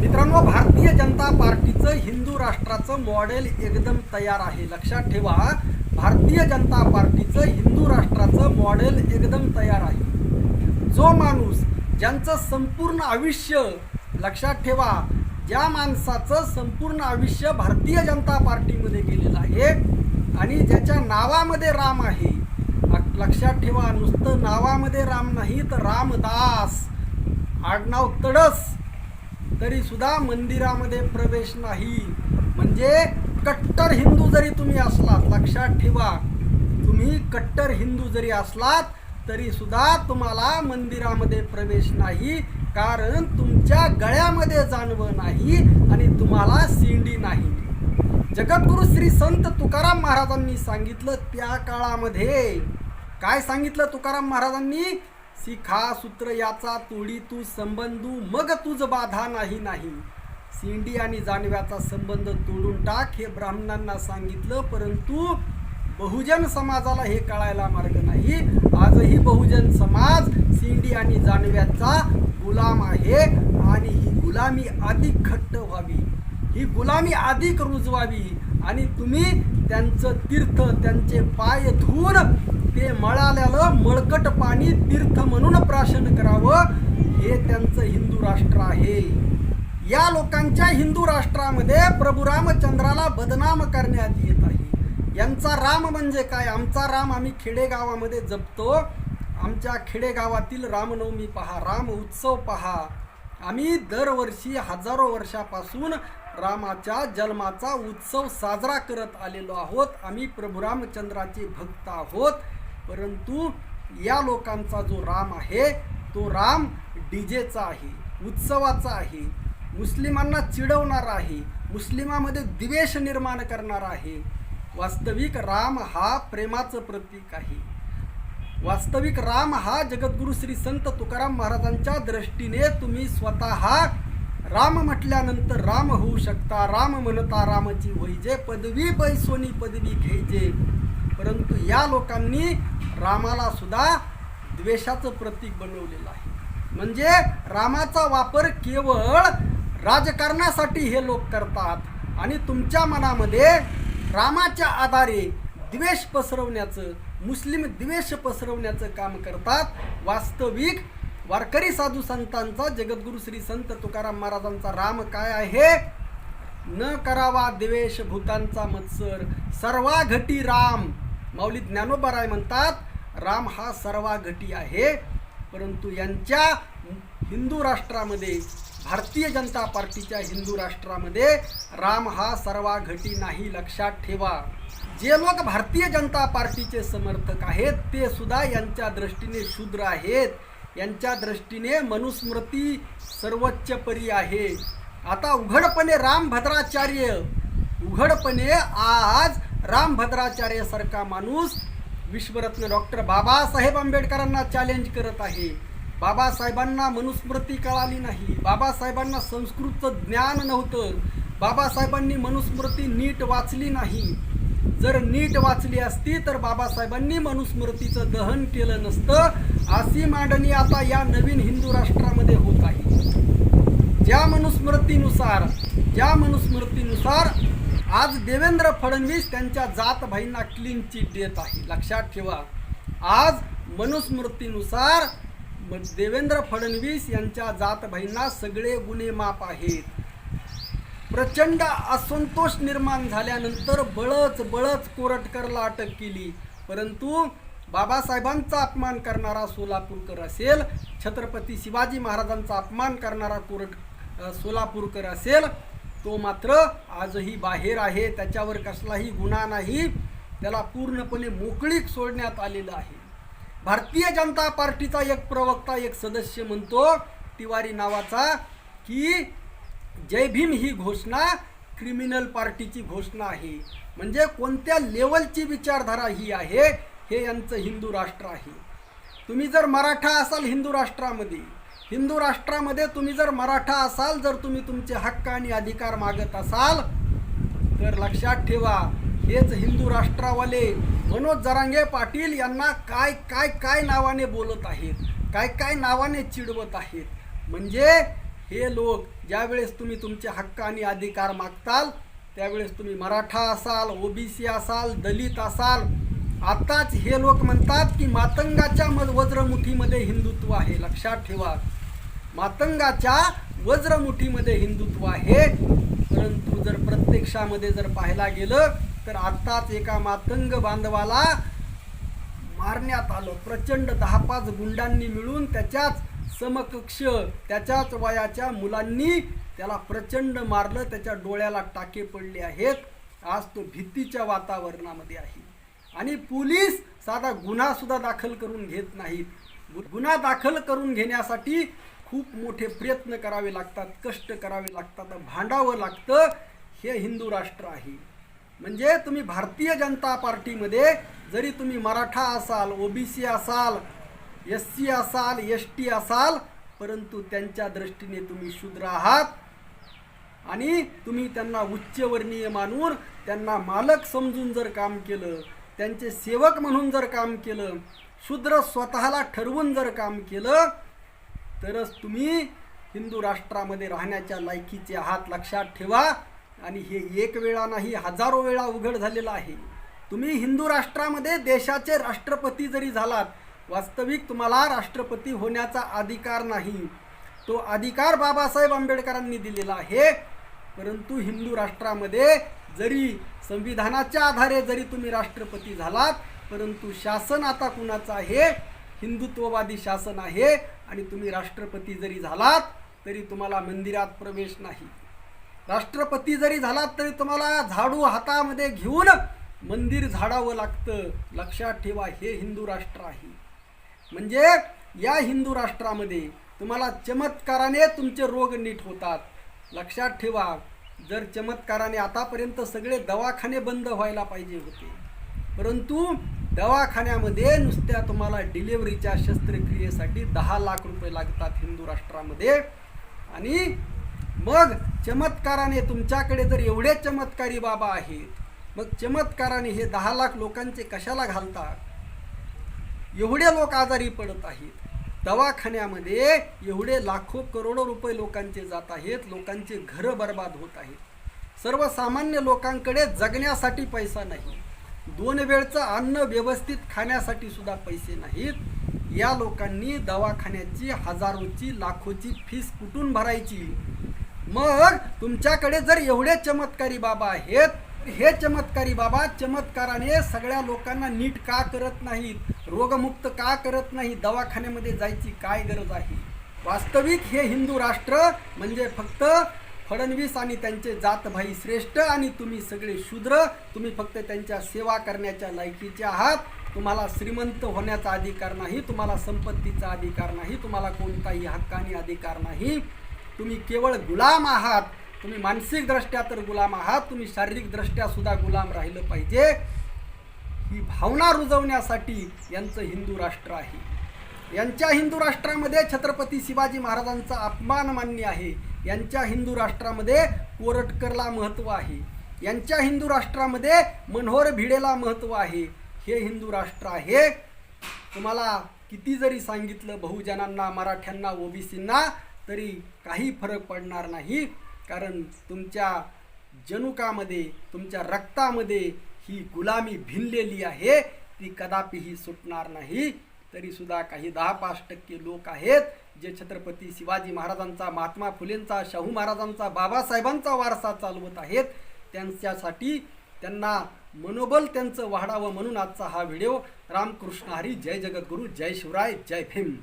मित्रांनो भारतीय जनता पार्टीचं हिंदू राष्ट्राचं मॉडेल एकदम तयार आहे. लक्षात ठेवा भारतीय जनता पार्टीचं हिंदू राष्ट्राचं मॉडेल एकदम तयार आहे. जो माणूस ज्यांचं संपूर्ण आयुष्य लक्षात ठेवा ज्या माणसाचं संपूर्ण आयुष्य भारतीय जनता पार्टीमध्ये गेलेलं आहे आणि ज्याच्या नावामध्ये राम आहे. लक्षात ठेवा नुसतं नावामध्ये राम नाही तर रामदास. आडनाव तडस. तरी सुद्धा मंदिरामध्ये प्रवेश नाही. म्हणजे कट्टर हिंदू जरी तुम्ही असलात लक्षात ठेवा. तुम्ही कट्टर हिंदू जरी असलात तरी सुद्धा तुम्हाला मंदिरामध्ये प्रवेश नाही. कारण तुमच्या गळ्यामध्ये जाणवं नाही आणि तुम्हाला सिंडी नाही. जगद्गुरु श्री संत तुकाराम महाराजांनी सांगितलं त्या काळामध्ये. काय सांगितलं तुकाराम महाराजांनी? शिखा सूत्र याचा तोडी तू संबंधू मग तुझ बाधा नाही नाही. सिंडी आणि जानव्याचा संबंध तोडून टाक हे ब्राह्मणांना सांगितलं परंतु बहुजन समाजाला हे कळायला मार्ग नाही. आजही बहुजन समाज सिंडी आणि जानव्याचा गुलाम आहे आणि ही गुलामी अधिक घट्ट व्हावी. ही गुलामी अधिक रुजवावी. आणि तुम्ही त्यांचं तीर्थ त्यांचे पाय धुवून ते मळाल्यालं मळकट पाणी तीर्थ म्हणून प्राशन करावं. हे त्यांचं हिंदू राष्ट्र आहे. या लोकांच्या हिंदू राष्ट्रामध्ये प्रभू रामचंद्राला बदनाम करण्यात येत आहे. यांचा राम म्हणजे काय? आमचा राम आम्ही खेडेगावामध्ये जपतो. आमच्या खेडेगावातील रामनवमी पहा राम उत्सव पहा. आम्ही दरवर्षी हजारो वर्षापासून रामाच्या जन्माचा उत्सव साजरा करत आलेलो आहोत. आम्ही प्रभू रामचंद्राचे भक्त आहोत. परंतु या लोकांचा जो राम आहे तो राम डीजेचा आहे उत्सवाचा आहे मुस्लिमांना चिडवणारा आहे मुस्लिमामध्ये द्वेष निर्माण करणारा आहे. वास्तविक राम हा प्रेमाचं प्रतीक आहे. वास्तविक राम हा जगद्गुरु श्री संत तुकाराम महाराजांच्या दृष्टीने तुम्ही स्वतः राम म्हटल्यानंतर राम होऊ शकता. राम म्हणता रामाची वैजे पदवी बैसोनी पदवी घ्यायचे. परंतु या लोकांनी रामाला सुद्धा द्वेषाचं प्रतीक बनवलेलं आहे. म्हणजे रामाचा वापर केवळ राजकारणासाठी हे लोक करतात आणि तुमच्या मनामध्ये रामाच्या आधारे द्वेष पसरवण्याचं मुस्लिम द्वेष पसरवण्याचं काम करतात वास्तविक वारकरी साधू संतांचा जगद्गुरु श्री संत तुकाराम महाराजांचा राम काय आहे? न करावा द्वेष भूतांचा मत्सर सर्वा घटी राम. माऊली ज्ञानोबराय म्हणतात राम हा सर्वा घटी आहे. परंतु यांच्या हिंदू राष्ट्रामध्ये भारतीय जनता पार्टीच्या हिंदू राष्ट्रामध्ये राम हा सर्वा घटी नाही लक्षात ठेवा. जे लोक भारतीय जनता पार्टीचे समर्थक आहेत ते सुद्धा यांच्या दृष्टीने शूद्र आहेत. यांच्या दृष्टीने मनुस्मृती सर्वोच्च परी आहे. आता उघडपणे रामभद्राचार्य उघडपणे आज रामभद्राचार्य सारखा माणूस विश्वरत्न डॉक्टर बाबासाहेब आंबेडकरांना चॅलेंज करत आहे. बाबासाहेबांना मनुस्मृती कळाली नाही. बाबासाहेबांना संस्कृतचं ज्ञान नव्हतं. बाबासाहेबांनी मनुस्मृती नीट वाचली नाही. जर नीट वाचली असती तर बाबासाहेबांनी मनुस्मृतीचं दहन केलं नसतं. अशी मांडणी आता या नवीन हिंदू राष्ट्रामध्ये होत आहे. ज्या मनुस्मृतीनुसार ज्या मनुस्मृतीनुसार आज देवेंद्र फडणवीस त्यांच्या जातभाईंना क्लीन चिट देत आहे. लक्षात ठेवा. आज मनुस्मृतीनुसार देवेंद्र फडणवीस यांच्या जातभाईंना सगळे गुन्हे माप आहेत. प्रचंड असंतोष निर्माण झाल्यानंतर बळच बळच कोरटकरला अटक केली. परंतु बाबासाहेबांचा अपमान करणारा सोलापूरकर असेल छत्रपती शिवाजी महाराजांचा अपमान करणारा कोरट सोलापूरकर असेल तो मात्र आजही बाहेर आहे त्याच्यावर कसलाही गुन्हा नाही त्याला पूर्णपणे मोकळीक सोडण्यात आलेलं आहे. भारतीय जनता पार्टीचा एक प्रवक्ता एक सदस्य म्हणतो तिवारी नावाचा की जय भीम ही घोषणा क्रिमिनल पार्टीची घोषणा आहे. म्हणजे कोणत्या लेवलची विचारधारा ही आहे हे यांचं हिंदू राष्ट्र आहे. तुम्ही जर मराठा असाल हिंदू राष्ट्रामध्ये हिंदू राष्ट्रामध्ये तुम्ही जर मराठा असाल जर तुम्ही तुमचे हक्क आणि अधिकार मागत असाल तर लक्षात ठेवा हेच हिंदू राष्ट्रावाले मनोज जरांगे पाटील यांना काय काय काय नावाने बोलत आहेत काय काय नावाने चिडवत आहेत. म्हणजे हे लोक ज्यावेळेस तुम्ही तुमचे हक्क आणि अधिकार मागताल त्यावेळेस तुम्ही मराठा असाल ओबीसी असाल दलित असाल आताच हे लोक म्हणतात की मातंगाच्या मज वज्रमुठीमध्ये हिंदुत्व आहे. लक्षात ठेवा. मातंगाच्या वज्रमुठीमध्ये हिंदुत्व आहे. परंतु जर प्रत्यक्षामध्ये जर पाहायला गेलं तर आत्ताच एका मातंग बांधवाला मारण्यात आलं. प्रचंड दहा पाच गुंडांनी मिळून त्याच्याच समकक्ष. त्याच्याच वयाच्या मुलांनी त्याला प्रचंड मारलं त्याच्या डोळ्याला टाके पडले आहेत. आज तो भीतीच्या वातावरणामध्ये आहे. आणि पोलीस साधा गुन्हासुद्धा दाखल करून घेत नाहीत. गु- गुन्हा दाखल करून घेण्यासाठी खूप मोठे प्रयत्न करावे लागतात कष्ट करावे लागतात भांडावं लागतं. हे हिंदू राष्ट्र आहे. म्हणजे तुम्ही भारतीय जनता पार्टीमध्ये जरी तुम्ही मराठा असाल ओबीसी असाल एस सी असाल एस टी असाल परंतु त्यांच्या दृष्टीने तुम्ही शूद्र आहात. आणि तुम्ही त्यांना उच्चवर्णीय मानून त्यांना मालक समजून जर काम केलं त्यांचे सेवक म्हणून जर काम केलं शूद्र स्वतःला ठरवून जर काम केलं तरच तुम्ही हिंदू राष्ट्रामध्ये राहण्याच्या लायकीचे आहात लक्षात ठेवा. आणि हे एक वेळा नाही हजारो वेळा उघड झालेलं आहे. तुम्ही हिंदू राष्ट्रामध्ये देशाचे राष्ट्रपती जरी झालात वास्तविक तुम्हाला राष्ट्रपती होण्याचा अधिकार नाही. तो अधिकार बाबासाहेब आंबेडकरांनी दिलेला आहे. परंतु हिंदू राष्ट्रामध्ये जरी संविधानाच्या आधारे जरी तुम्ही राष्ट्रपती झालात परंतु शासन आता कुणाचं आहे? हिंदुत्ववादी शासन आहे. आणि तुम्ही राष्ट्रपती जरी झालात तरी तुम्हाला मंदिरात प्रवेश नाही. राष्ट्रपती जरी झालात तरी तुम्हाला झाडू हातामध्ये घेऊन मंदिर झाडावं लागतं. लक्षात ठेवा हे हिंदू राष्ट्र आहे. म्हणजे या हिंदू राष्ट्रामध्ये तुम्हाला चमत्काराने तुमचे रोग नीट होतात. लक्षात ठेवा जर चमत्काराने आतापर्यंत सगळे दवाखाने बंद व्हायला पाहिजे होते परंतु दवाखान्यामध्ये नुसत्या तुम्हाला डिलिव्हरीच्या शस्त्रक्रियेसाठी दहा लाख रुपये लागतात हिंदू राष्ट्रामध्ये. आणि मग चमत्काराने तुमच्याकडे जर एवढे चमत्कारी बाबा आहेत मग चमत्काराने हे दहा लाख लोकांचे कशाला घालतात? एवढे लोक आजारी पडत आहेत. दवाखान्यामध्ये एवढे लाखो करोडो रुपये लोकांचे जात आहेत लोकांचे घरं बर्बाद होत आहेत. सर्वसामान्य लोकांकडे जगण्यासाठी पैसा नाही. दोन वेळचं अन्न व्यवस्थित खाण्यासाठी सुद्धा पैसे नाहीत. या लोकांनी दवाखान्याची हजारोची लाखोची फीस कुठून भरायची? मग तुमच्याकडे जर एवढे चमत्कारी बाबा आहेत हे चमत्कारी बाबा चमत्काराने सगळ्या लोकांना नीट का करत नाहीत? रोगमुक्त का करत नाही दवाखान्यामध्ये जायची काय गरज आहे? वास्तविक हे हिंदू राष्ट्र म्हणजे फक्त फडणवीस आणि त्यांचे जातभाई श्रेष्ठ आणि तुम्ही सगळे शूद्र तुम्ही फक्त त्यांच्या सेवा करण्याच्या लायकीचे आहात. तुम्हाला श्रीमंत होण्याचा अधिकार नाही तुम्हाला संपत्तीचा अधिकार नाही तुम्हाला कोणताही हक्कानी अधिकार नाही. तुम्ही केवळ गुलाम आहात. तुम्ही मानसिकदृष्ट्या तर गुलाम आहात तुम्ही शारीरिकदृष्ट्या सुद्धा गुलाम राहिलं पाहिजे. ही भावना रुजवण्यासाठी यांचं हिंदू राष्ट्र आहे. यांच्या हिंदू राष्ट्रामध्ये छत्रपती शिवाजी महाराजांचा अपमान मान्य आहे. यांच्या हिंदू राष्ट्रामध्ये कोरटकरला महत्त्व आहे. यांच्या हिंदू राष्ट्रामध्ये मनोहर भिडेला महत्त्व आहे. हे हिंदू राष्ट्र आहे. तुम्हाला किती जरी सांगितलं बहुजनांना मराठ्यांना ओबीसींना तरी काही फरक पडणार नाही. कारण तुमच्या जनुकामध्ये तुमच्या रक्तामध्ये ही गुलामी भिनलेली आहे. ती कदापिही सुटणार नाही. तरीसुद्धा काही दहा पाच टक्के लोक आहेत जे छत्रपती शिवाजी महाराजांचा महात्मा फुलेंचा शाहू महाराजांचा बाबासाहेबांचा वारसा चालवत आहेत. त्यांच्यासाठी त्यांना मनोबल त्यांचं वाढावं म्हणून आजचा हा व्हिडिओ. रामकृष्ण हरी जय जगद्गुरू जय शिवराय जय भीम.